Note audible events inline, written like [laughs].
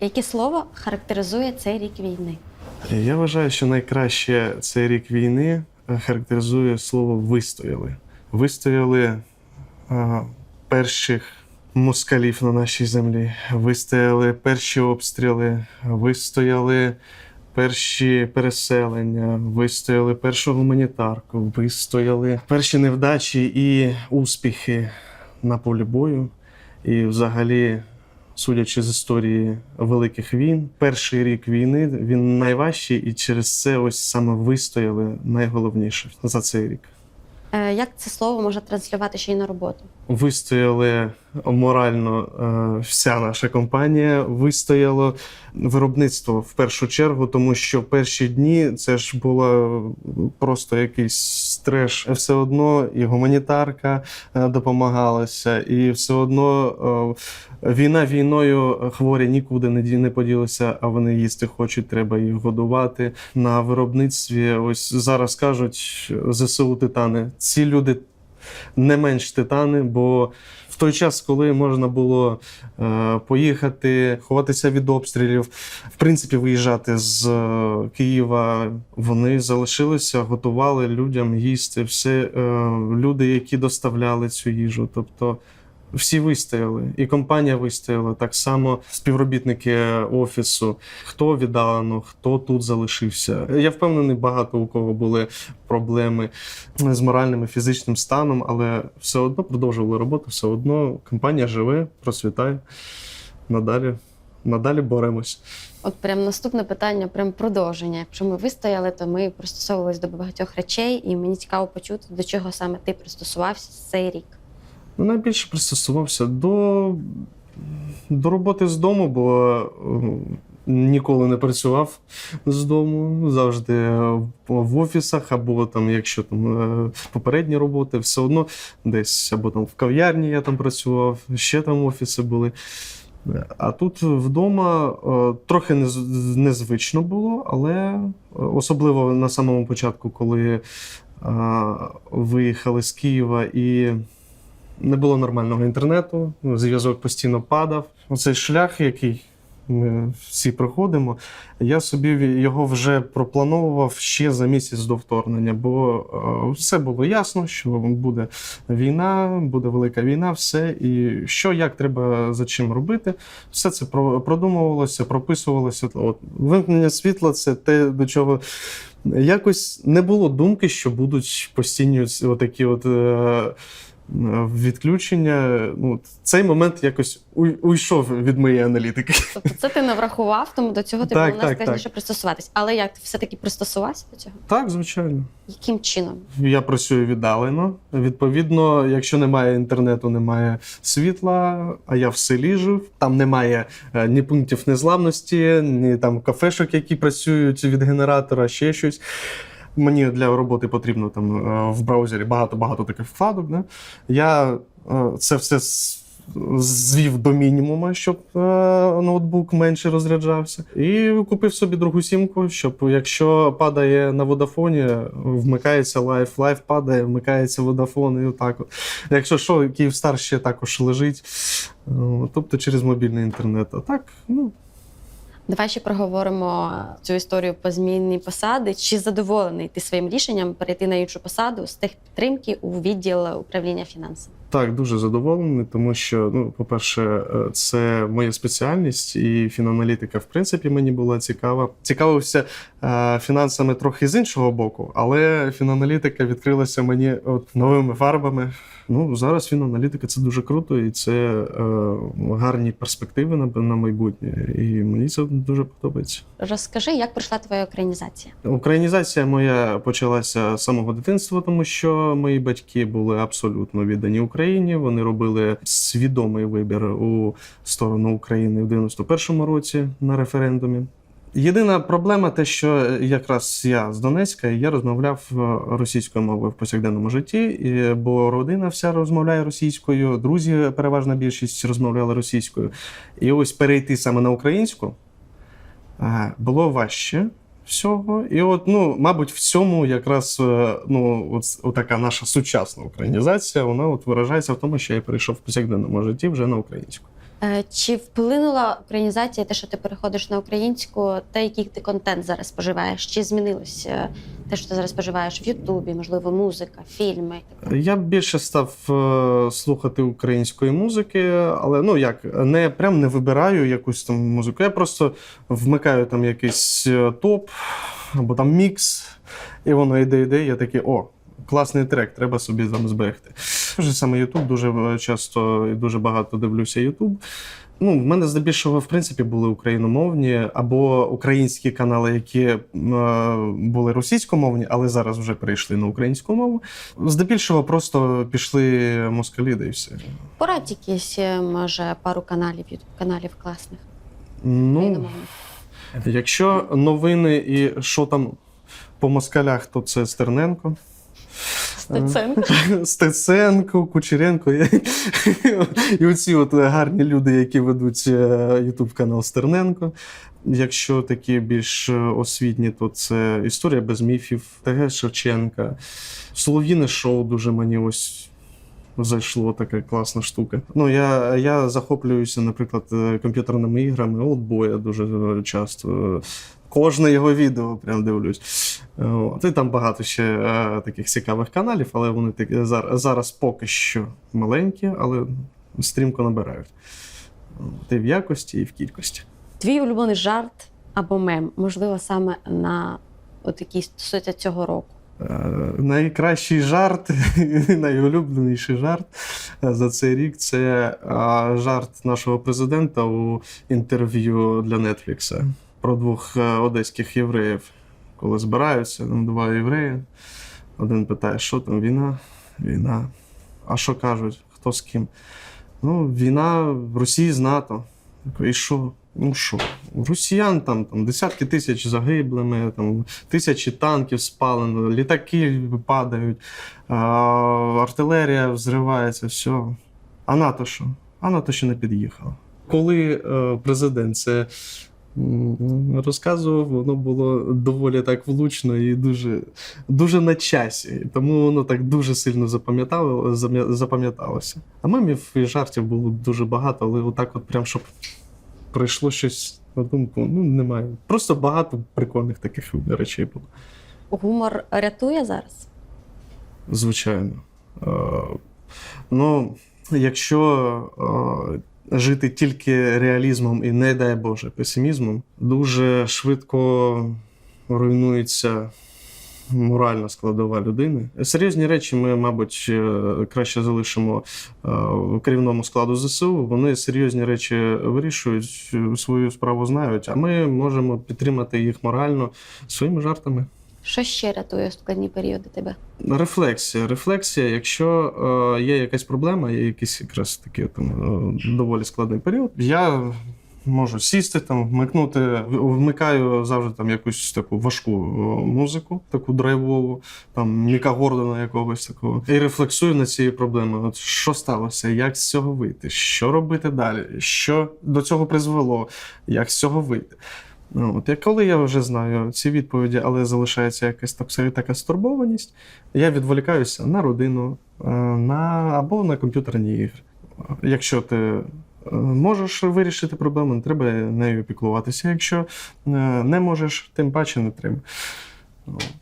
Яке слово характеризує цей рік війни? Я вважаю, що найкраще цей рік війни е, характеризує слово вистояли. Вистояли е, перших москалів на нашій землі, вистояли перші обстріли, вистояли перші переселення, вистояли першу гуманітарку, вистояли перші невдачі і успіхи на полі бою. І взагалі судячи з історії великих війн, перший рік війни він найважчий, і через це ось саме вистояли найголовніше за цей рік. Е, Як це слово може транслювати ще й на роботу? Вистояли морально е, вся наша компанія, вистояло виробництво в першу чергу, тому що перші дні це ж було просто якийсь треш. Все одно і гуманітарка е, допомагалася, і все одно е, війна війною хворі нікуди не не поділися, а вони їсти хочуть, треба їх годувати. На виробництві ось зараз кажуть ЗСУ Титани. Ці люди не менш титани, бо в той час, коли можна було е, поїхати, ховатися від обстрілів, в принципі, виїжджати з е, Києва, вони залишилися, готували людям їсти. Все е, люди, які доставляли цю їжу. Тобто всі вистояли, і компанія вистояла. Так само співробітники офісу, хто віддалено, хто тут залишився. Я впевнений, багато у кого були проблеми з моральним і фізичним станом, але все одно продовжували роботу, все одно компанія живе, процвітає. Надалі, надалі боремось. От прям наступне питання, прям продовження. Якщо ми вистояли, то ми пристосовувалися до багатьох речей, і мені цікаво почути, до чого саме ти пристосувався цей рік. Ну, найбільше пристосувався до, до роботи з дому, бо е, ніколи не працював з дому, завжди в офісах, або там, якщо там е, попередні роботи, все одно десь або там в кав'ярні я там працював, ще там офіси були. А тут вдома е, трохи незвично було, але е, особливо на самому початку, коли виїхали з Києва і не було нормального інтернету, зв'язок постійно падав. Оцей шлях, який ми всі проходимо, я собі його вже проплановував ще за місяць до вторгнення, бо е, все було ясно, що буде війна, буде велика війна, все. І що, як треба за чим робити, все це про- продумувалося, прописувалося. От вимкнення світла це те, до чого якось не було думки, що будуть постійні отакі от. Відключення, ну цей момент якось уйшов від моєї аналітики. Тобто це ти не врахував, тому до цього тобі Так, було так, найскладніше пристосуватись. Але як ти все-таки пристосувався до цього? Так, звичайно. Яким чином? Я працюю віддалено. Відповідно, якщо немає інтернету, немає світла, а я в селі жив, там немає е, ні пунктів незламності, ні там кафешок, які працюють від генератора, ще щось. Мені для роботи потрібно там е, в браузері багато-багато таких вкладок. Да? Я е, це все звів до мінімуму, щоб е, ноутбук менше розряджався. І купив собі другу сімку, щоб якщо падає на водафоні, вмикається лайф, лайф падає, вмикається водафон, і отак. От. Якщо що, Київстар ще також лежить. Тобто через мобільний інтернет. А так, ну, Давай ще проговоримо цю історію по зміні посади. Чи задоволений ти своїм рішенням перейти на іншу посаду з техпідтримки у відділ управління фінансами? Так, дуже задоволений, тому що, ну, по-перше, е, це моя спеціальність, і фінаналітика, в принципі, мені була цікава. Цікавився е, фінансами трохи з іншого боку, але фінаналітика відкрилася мені от новими фарбами. Ну, зараз фінаналітика це дуже круто, і це е, гарні перспективи на, на майбутнє. І мені це дуже подобається. Розкажи, як пройшла твоя українізація? Українізація моя почалася з самого дитинства, тому що мої батьки були абсолютно віддані Україні. Вони робили свідомий вибір у сторону України в 91-му році на референдумі. Єдина проблема те, що якраз я з Донецька, я розмовляв е, російською мовою в повсякденному житті, бо родина вся розмовляє російською, друзі, переважна більшість розмовляли російською. І ось перейти саме на українську е, було важче всього. І от, ну, мабуть, в цьому якраз е, ну, от, от така наша сучасна українізація, вона от виражається в тому, що я перейшов в повсякденному житті вже на українську. Е, Чи вплинула українізація, те, що ти переходиш на українську, те, який ти контент зараз споживаєш? Чи змінилось е, те, що ти зараз споживаєш в Ютубі, можливо, музика, фільми? Я більше став е, слухати української музики, але ну як не прям не вибираю якусь там музику. Я просто вмикаю там якийсь топ або там мікс, і воно йде, йде. Я такий, о, класний трек, треба собі там зберегти. Вже саме Ютуб дуже е, часто і дуже багато дивлюся Ютуб. Ну, в мене здебільшого, в принципі, були україномовні або українські канали, які е, були російськомовні, але зараз вже перейшли на українську мову. Здебільшого просто пішли москалі, да і все. Порадь якісь, е, може, пару каналів, каналів класних. Ну, якщо новини і що там по москалях, то це Стерненко. Стеценко. [laughs] Стеценко, Кучеренко. І оці от гарні люди, які ведуть Ютуб канал Стерненко. Якщо такі більш освітні, то це історія без міфів, ТГ Шевченка. Солов'їне шоу дуже мені ось зайшло така класна штука. Ну, я, я захоплююся, наприклад, е, комп'ютерними іграми. Олдбоя дуже е, часто. Кожне його відео прям дивлюсь. Е, От, і там багато ще е, таких цікавих каналів, але вони такі зараз, зараз поки що маленькі, але стрімко набирають. От, І в якості, і в кількості. Твій улюблений жарт або мем, можливо, саме на от який стосується цього року. Е, Найкращий жарт, [laughs] найулюбленіший жарт за цей рік це жарт нашого президента у інтерв'ю для Нетфлікса про двох е, одеських євреїв, коли збираються, там два євреї. Один питає, що там війна? Війна. А що кажуть? Хто з ким? Ну, війна в Росії з НАТО. І що? Ну що? Росіян там, там десятки тисяч загиблими, там тисячі танків спалено, літаки падають, а, артилерія взривається, все. А НАТО що? А НАТО ще не під'їхало. Коли е, президент це розказував, воно було доволі так влучно і дуже, дуже на часі. Тому воно так дуже сильно запам'ятало, запам'яталося. А мемів і жартів було дуже багато, але отак, от прям щоб прийшло щось на думку, ну немає. Просто багато прикольних таких речей було. Гумор рятує зараз? Звичайно. Е, ну, якщо е, жити тільки реалізмом і, не дай Боже, песимізмом, дуже швидко руйнується моральна складова людини. Серйозні речі ми, мабуть, е, краще залишимо е, в керівному складу ЗСУ. Вони серйозні речі вирішують, е, свою справу знають, а ми можемо підтримати їх морально своїми жартами. Що ще рятує в складні періоди тебе? Рефлексія. Рефлексія, якщо е, є якась проблема, є якийсь якраз такий там е, доволі складний період, я можу сісти там, вмикнути, вмикаю завжди там якусь таку важку е, музику, таку драйвову, там Міка Гордона якогось такого, і рефлексую над цією проблемою. От що сталося, як з цього вийти, що робити далі, що до цього призвело, як з цього вийти. Ну, от, як коли я вже знаю ці відповіді, але залишається якась так, така стурбованість, я відволікаюся на родину е, на, або на комп'ютерні ігри. Якщо ти е, можеш вирішити проблему, не треба нею піклуватися. Якщо е, не можеш, тим паче не треба. От.